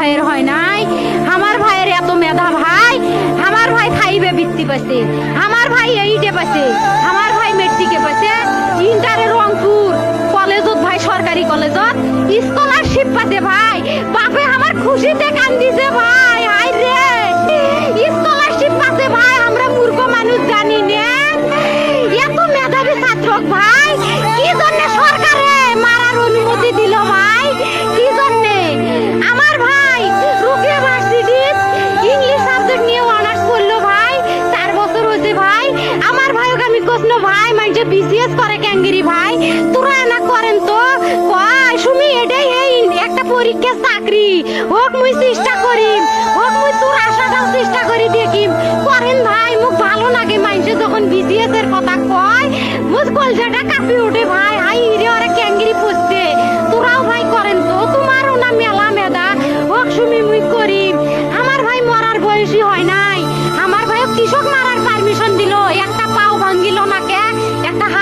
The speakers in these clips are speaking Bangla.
ভাইয়ের হয় নাই? আমার ভাইয়ের এত মেধা ভাই, আমার ভাই ফাইভে বৃত্তি পাইছে, আমার ভাই এইটে পাইছে, আমার ভাই মেট্রিকে পাইছে। ইন্টারে রংপুর কলেজত ভাই, সরকারি কলেজত স্কলারশিপ পাতে ভাই। বাপে আমার খুশিতে কান্দিছে ভাই হাই রে। স্কলারশিপ পাতে ভাই, আমরা মূর্খ মানুষ জানি না। এত মেধাবী ছাত্র ভাই। আমি ভাই মানে বিসিএস করে ক্যাঙ্গিরি ভাই, তোরা না করেন তো? কয়, সুমি, এটাই এই একটা পরীক্ষা চাকরি। হোক মুই চেষ্টা করি হোক মুই তোর আশাটাও চেষ্টা করি দেখি করেন ভাই মুখ ভালো লাগে মানুষে যখন বিসিএস এর কথা কয়। মুখ কলজাটা কাঁপি উঠে ভাই, হাই রে, ওরা ক্যাঙ্গিরি পড়ছে।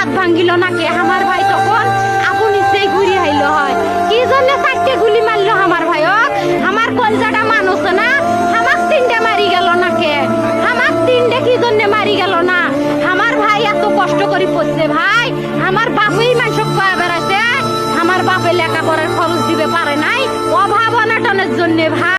হাত ভাঙ্গিল নাকে। আমার ভাই তখন আপন ইচ্ছেই ঘুরি আইলো হয়। কি জন্য চারটে গুলি মারলো আমার ভাইক? আমার কলজাটা মানুষ না? আমার তিনটে মারি গেল নাকে। আমার তিনটে কি জন্য মারি গেল না? আমার ভাই এত কষ্ট করে পড়ছে ভাই। আমার বাপই মানুষ কয়া বেড়াইছে। আমার বাপে লেখাপড়ার খরচ দিবে পারে নাই? অভাব অনাটনের জন্য ভাই।